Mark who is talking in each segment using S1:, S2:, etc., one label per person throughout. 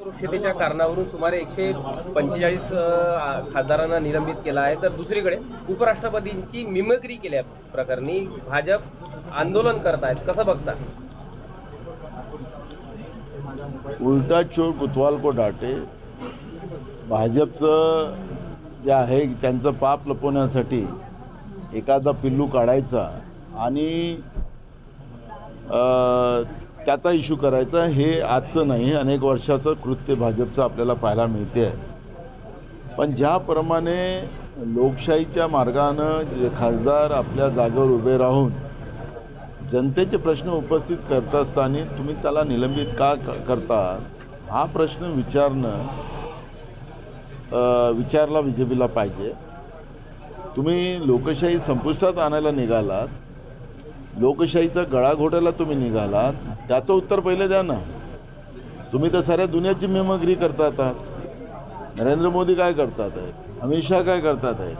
S1: सुरक्षितेच्या कारणावरून सुमारे एकशे पंचेचाळीस खासदारांना निलंबित केला आहे. तर दुसरीकडे उपराष्ट्रपतींची मिमक्री केल्या प्रकरणी भाजप आंदोलन करत आहेत. कसं बघता?
S2: उलटा चोर कुतवाल को डाटे. भाजपचं जे आहे त्यांचं पाप लपवण्यासाठी एखादा पिल्लू काढायचा आणि त्याचा इश्यू करायचा हे आजचं नाही अनेक वर्षाचं कृत्य भाजपचं आपल्याला पाहायला मिळते. आहे पण ज्याप्रमाणे लोकशाहीच्या मार्गानं जे खासदार आपल्या जागेवर उभे राहून जनतेचे प्रश्न उपस्थित करत असताना तुम्ही त्याला निलंबित का करता हा प्रश्न विचारणं विचारला बी जे पीला पाहिजे. तुम्ही लोकशाही संपुष्टात आणायला निघालात लोकशाहीचा गळा घोटायला तुम्ही निघालात त्याचं उत्तर पहिले द्या ना. तुम्ही तर साऱ्या दुनियाची मेमग्री करतात आहात. नरेंद्र मोदी काय करतात आहेत? अमित शहा काय करतात आहेत?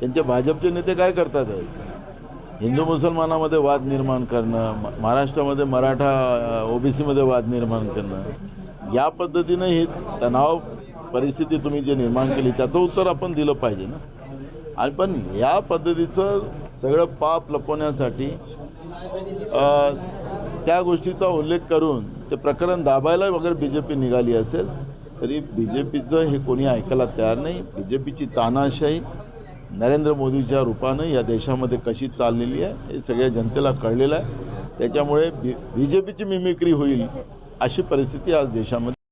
S2: त्यांचे भाजपचे नेते काय करतात आहेत? हिंदू मुसलमानामध्ये वाद निर्माण करणं महाराष्ट्रामध्ये मराठा ओ बी सीमध्ये वाद निर्माण करणं या पद्धतीनं ही तणाव परिस्थिती तुम्ही जे निर्माण केली त्याचं उत्तर आपण दिलं पाहिजे ना. आणि पण या पद्धतीचं सगळं पाप लपवण्यासाठी त्या गोष्टीचा उल्लेख करून ते प्रकरण दाबायला वगैरे बी जे पी निघाली असेल तरी बी जे पीचं हे कोणी ऐकायला तयार नाही. बी जे पीची तानाशाही नरेंद्र मोदीच्या रूपानं या देशामध्ये कशी चाललेली आहे हे सगळ्या जनतेला कळलेलं आहे. त्याच्यामुळे बी बी जे पीची मिमिक्री होईल अशी परिस्थिती आज देशामध्ये